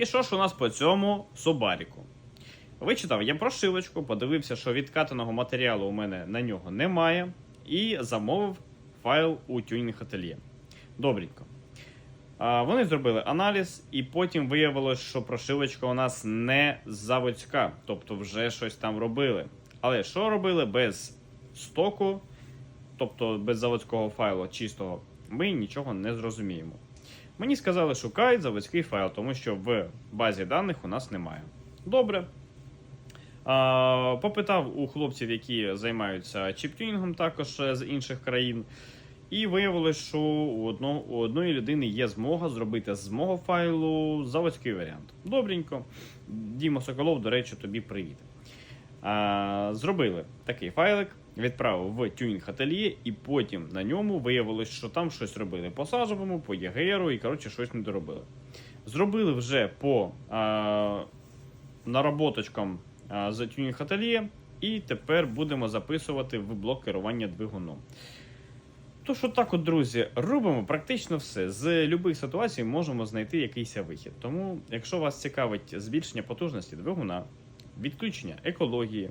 І що ж у нас по цьому Субаріку? Вичитав я прошивочку, подивився, що відкатаного матеріалу у мене на нього немає, і замовив файл у Tuning Atelier. Добренько. Вони зробили аналіз, і потім виявилось, що прошивочка у нас не заводська, тобто вже щось там робили. Але що робили без стоку, тобто без заводського файлу чистого, ми нічого не зрозуміємо. Мені сказали, шукай заводський файл, тому що в базі даних у нас немає. Добре. А, попитав у хлопців, які займаються чіптюнінгом також е, з інших країн. І виявилось, що у, одно, у одної людини є змога зробити з мого файлу заводський варіант. Добренько. Діма Соколов, до речі, тобі привіт. А, зробили такий файлик, відправив в Tuning Atelier, і потім на ньому виявилось, що там щось робили по сажовому, по ЄГРу і коротше щось не доробили. Зробили вже по а, наработочкам а, з Tuning Atelier, і тепер будемо записувати в блок керування двигуном. Тож, отак, от, друзі, робимо практично все. З будь-яких ситуацій можемо знайти якийсь вихід. Тому, якщо вас цікавить збільшення потужності двигуна, відключення екології,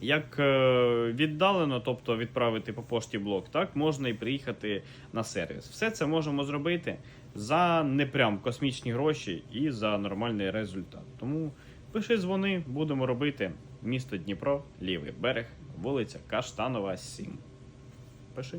як е, віддалено, тобто відправити по пошті блок, так можна і приїхати на сервіс. Все це можемо зробити за не прям космічні гроші і за нормальний результат. Тому пиши дзвони, будемо робити. Місто Дніпро, лівий берег, вулиця Каштанова, 7. Пиши.